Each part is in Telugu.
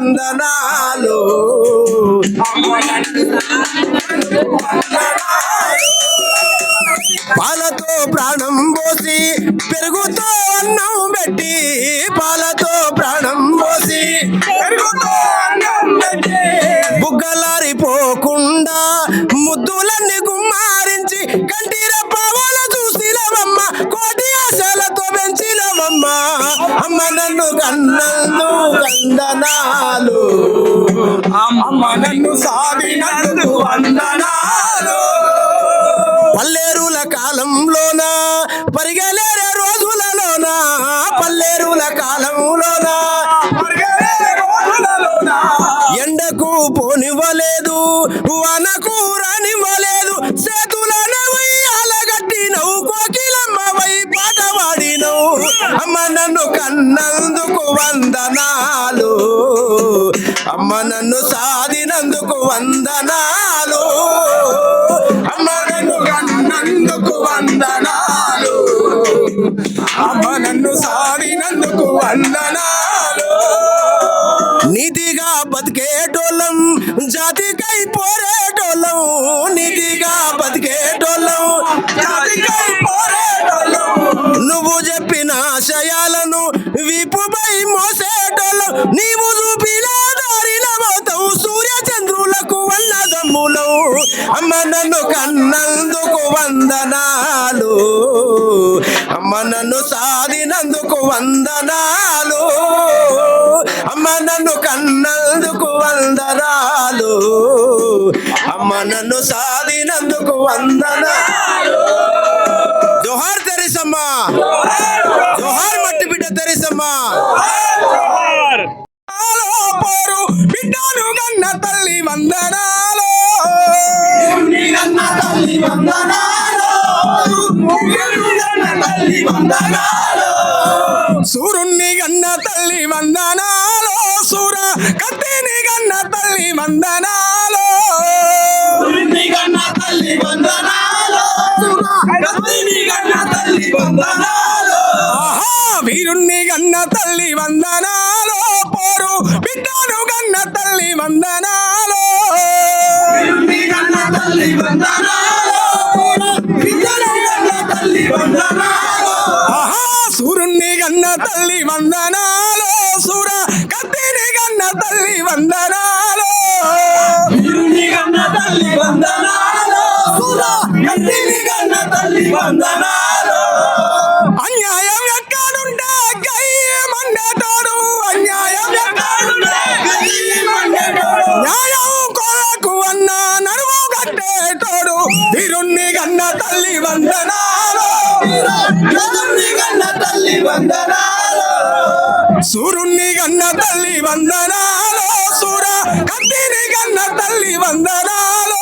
వందనాలు. పాలతో ప్రాణం పోసి పెరుగుతో అన్నం పెట్టి పాలతో ప్రాణం పోసి పెరుగుతో అన్నం పెట్టి బుగ్గలారిపోకుండా అమ్మ నన్ను కన్నందు వందనాలు. అమ్మ సాగినందు వందనాలు. పల్లేరుల కాలంలోన పరిగెలేరే రోజులలోన పల్లేరుల కాలంలోన. ఎండకు పోనివ్వలేదు వనకు రానివ్వలేదు. కన్నందుకు వందనాలు. అమ్మ నన్ను సాధినందుకు వందనాలు. అమ్మ నన్ను కన్నందుకు వందనాలు. అమ్మ నన్ను సాధినందుకు వందనాలు. అమ్మ నన్ను సాధినందుకు వందనాలు. అమ్మ నన్ను కన్నందుకు వందనాలు. అమ్మ నన్ను సాధినందుకు వందనాలు. జోహార్ తెరిసమ్మ. జోహార్ మట్టి బిడ్డ తెరిసమ్మ. ఆలో పోరు బిడ్డను కన్న తల్లి వందనాలు. కన్న తల్లి వందనాలు. వందనాలు. సూర్యుని గన్న తల్లి వందనాలు. సూర కత్తిని గన్న తల్లి వందనాలు. సూర్యుని గన్న తల్లి వందనాలు. కత్తిని గన్న తల్లి వందనాలు. ఆహా వీరుణ్ణి గన్న తల్లి వందనాలు. పోరు బిడ్డను గన్న తల్లి వందనాలు. వీరుణ్ణి గన్న తల్లి వందనాలు. తల్లి వందనాలు సూర కత్తిని గన్న తల్లి వందనాలు. గన్న తల్లి వందనాలు సూర కత్తిని గన్న తల్లి వందనాలు. అన్యాయం ఎక్కడుంటే వందనాలు. సూర్యుణ్ణి గన్న తల్లి వందనాలు. సూర కత్తిని గన్న తల్లి వందనాలు.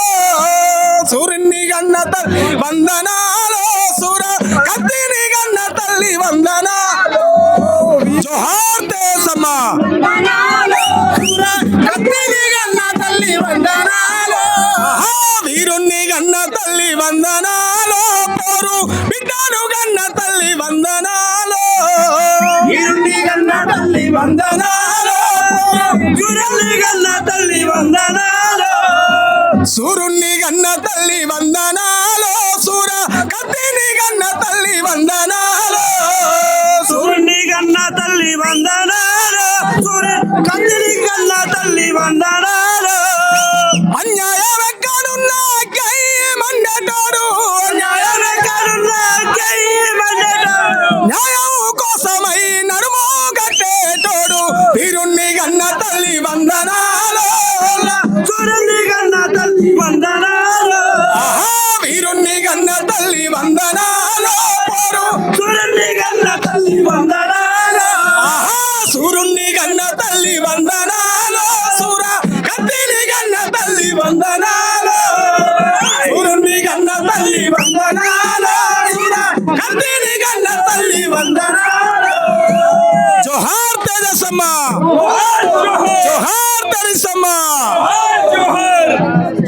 సూర్యుని గన్న తల్లి వందనాలు. సూర కత్తిని గన్న తల్లి వందనాలు. జోహార్ దేశమ్మ సూర కత్తిని గన్న తల్లి వందనాలు. వీరుణ్ణి గన్న తల్లి వందనాలు. పోరు బిడ్డను గన్న తల్లి వందనాలు. తల్లి వందనాలు. గురల్ని గన్న తల్లి వందనాలు. సూరు వందనాలు సూర్యుని గన్న తల్లి వందనాలు. వీరుణ్ణి గన్న తల్లి వందనాలు. పోరు. సూర్యుని గన్న తల్లి వందనాలు. ఆహా సూర్యుని తల్లి వందనాలు. సూర కత్తిని గన్న తల్లి వందనాలు. సూర్యుని గన్న తల్లి వందనాలు. సూర కత్తిని గన్న తల్లి వందనాలు. Johar Johar Johar Johar Johar Johar